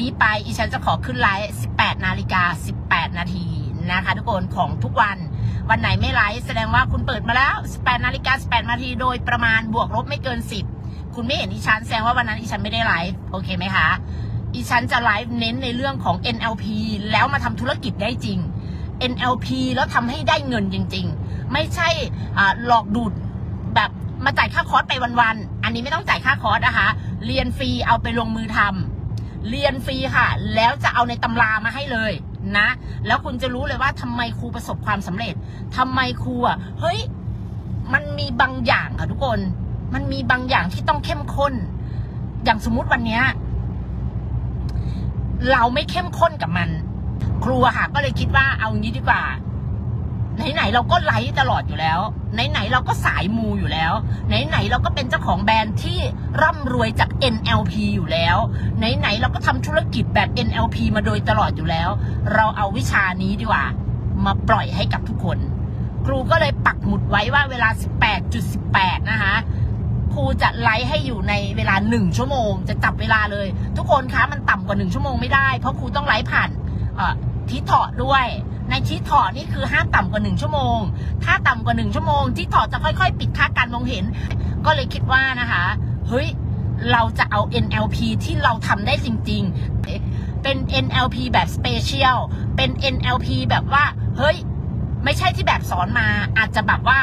นี้ไปอีฉันจะขอขึ้นไลฟ์18นาฬิกา18 นาทีนะคะทุกคนของทุกวันวันไหนไม่ไลฟ์แสดงว่าคุณเปิดมาแล้ว 18นาฬิกา18นาทีโดยประมาณบวกลบไม่เกิน 10 คุณไม่เห็นอีฉันแสดงว่าวันนั้นอีฉันไม่ได้ไลฟ์โอเคไหมคะอีฉันจะไลฟ์เน้นในเรื่องของ NLP แล้วมาทำธุรกิจได้จริง NLP แล้วทำให้ได้เงินจริง ๆ ไม่ใช่หลอกดูดแบบมาจ่ายค่าคอร์สไปวันๆ อันนี้ไม่ต้องจ่ายค่าคอร์สนะคะ เรียนฟรีเอาไปลงมือทำ เรียนฟรีค่ะ แล้วจะเอาในตำรามาให้เลยนะ แล้วคุณจะรู้เลยว่าทำไมครูประสบความสำเร็จทำไมครูอะเฮ้ยมันมีบางอย่างค่ะทุกคน มันมีบางอย่างที่ต้องเข้มข้น อย่างสมมุติวันเนี้ยเราไม่เข้มข้นกับมัน ครูอะค่ะก็เลยคิดว่าเอางี้ดีกว่า ไหนๆเราก็ไลฟ์ตลอดอยู่แล้ว ไหนๆเราก็สายมูอยู่แล้ว ไหนๆเราก็เป็นเจ้าของแบรนด์ที่ร่ำรวยจาก NLP อยู่แล้ว ไหนๆเราก็ทำธุรกิจแบบ NLP มาโดยตลอดอยู่แล้ว เราเอาวิชานี้ดีกว่า มาปล่อยให้กับทุกคน ครูก็เลยปักหมุดไว้ว่าเวลา 18.18 นะคะครูจะไลฟ์ให้อยู่ในเวลาหนึ่งชั่วโมง จะจับเวลาเลย ทุกคนคะมันต่ำกว่าหนึ่งชั่วโมงไม่ได้เพราะครูต้องไลฟ์ผ่านทิเถาะด้วย ในทิเถาะนี่คือห้ามต่ำกว่าหนึ่งชั่วโมง ถ้าต่ำกว่าหนึ่งชั่วโมงทิเถาะจะค่อย ๆ ปิดค่าการมองเห็น ก็เลยคิดว่านะคะเฮ้ยเราจะเอา NLP ที่เราทำได้จริง ๆ เป็น NLP แบบ Special เป็น NLP แบบว่า เฮ้ย ไม่ใช่ที่แบบสอนมา อาจจะแบบว่า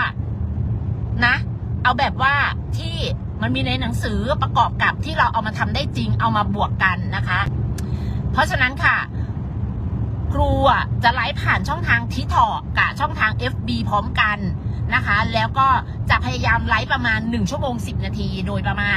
นะ เอาแบบว่าที่มันมีในหนังสือประกอบกับที่เราเอามาทำได้จริง เอามาบวกกันนะคะ เพราะฉะนั้นค่ะ รูอะจะไลฟ์ผ่านช่องทางทิทอกับช่องทาง FB พร้อมกันนะคะ แล้วก็จะพยายามไลฟ์ประมาณ 1 ชั่วโมง 10 นาทีโดยประมาณ